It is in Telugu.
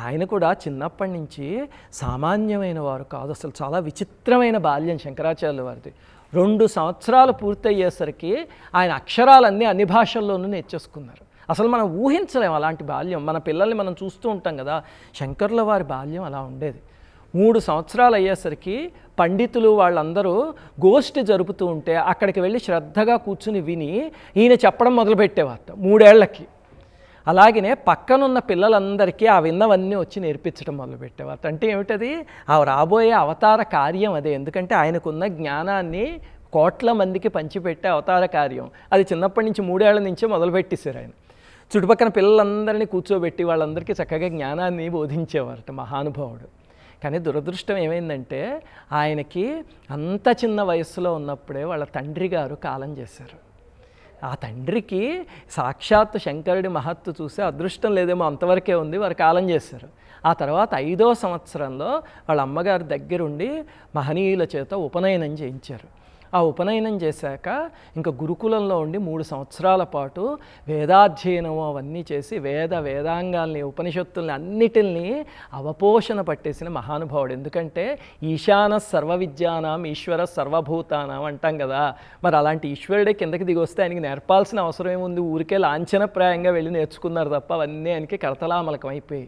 ఆయన కూడా చిన్నప్పటి నుంచి సామాన్యమైన వారు కాదు. అసలు చాలా విచిత్రమైన బాల్యం శంకరాచార్యుల వారిది. రెండు సంవత్సరాలు పూర్తయ్యేసరికి ఆయన అక్షరాలన్నీ అన్ని భాషల్లోనూ నేర్చేసుకున్నారు. అసలు మనం ఊహించలేం అలాంటి బాల్యం. మన పిల్లల్ని మనం చూస్తూ ఉంటాం కదా శంకర్ల వారి బాల్యం అలా ఉండేది. మూడు సంవత్సరాలు అయ్యేసరికి పండితులు వాళ్ళందరూ గోష్ఠి జరుపుతూ ఉంటే అక్కడికి వెళ్ళి శ్రద్ధగా కూర్చుని విని ఈయన చెప్పడం మొదలుపెట్టేవారు మూడేళ్ళకి. అలాగనే పక్కనున్న పిల్లలందరికీ ఆ విన్నవన్నీ వచ్చి నేర్పించడం మొదలుపెట్టేవారు అంటే ఏమిటది? ఆ రాబోయే అవతార కార్యం అదే. ఎందుకంటే ఆయనకున్న జ్ఞానాన్ని కోట్ల మందికి పంచిపెట్టే అవతార కార్యం. అది చిన్నప్పటి నుంచి మూడేళ్ళ నుంచే మొదలుపెట్టేశారు ఆయన. చుట్టుపక్కన పిల్లలందరినీ కూర్చోబెట్టి వాళ్ళందరికీ చక్కగా జ్ఞానాన్ని బోధించేవారట మహానుభావుడు. కానీ దురదృష్టం ఏమైందంటే ఆయనకి అంత చిన్న వయస్సులో ఉన్నప్పుడే వాళ్ళ తండ్రి గారు కాలం చేశారు. ఆ తండ్రికి సాక్షాత్తు శంకరుడి మహత్తు చూసి అదృష్టం లేదేమో అంతవరకే ఉంది వారు కాలం చేశారు. ఆ తర్వాత ఐదో సంవత్సరంలో వాళ్ళ అమ్మగారి దగ్గరుండి మహనీయుల చేత ఉపనయనం చేయించారు. ఆ ఉపనయనం చేశాక ఇంకా గురుకులంలో ఉండి మూడు సంవత్సరాల పాటు వేదాధ్యయనం అవన్నీ చేసి వేద వేదాంగాల్ని ఉపనిషత్తుల్ని అన్నిటిని అవపోషణ పట్టేసిన మహానుభావుడు. ఎందుకంటే ఈశాన సర్వ విద్యానాం ఈశ్వర సర్వభూతానాం అంటాం కదా. మరి అలాంటి ఈశ్వరుడే కిందకి దిగి వస్తే ఆయనకి నేర్పాల్సిన అవసరం ఏముంది? ఊరికే లాంఛనప్రాయంగా వెళ్ళి నేర్చుకున్నారు తప్ప అవన్నీ ఆయనకి కరతలామలకం అయిపోయి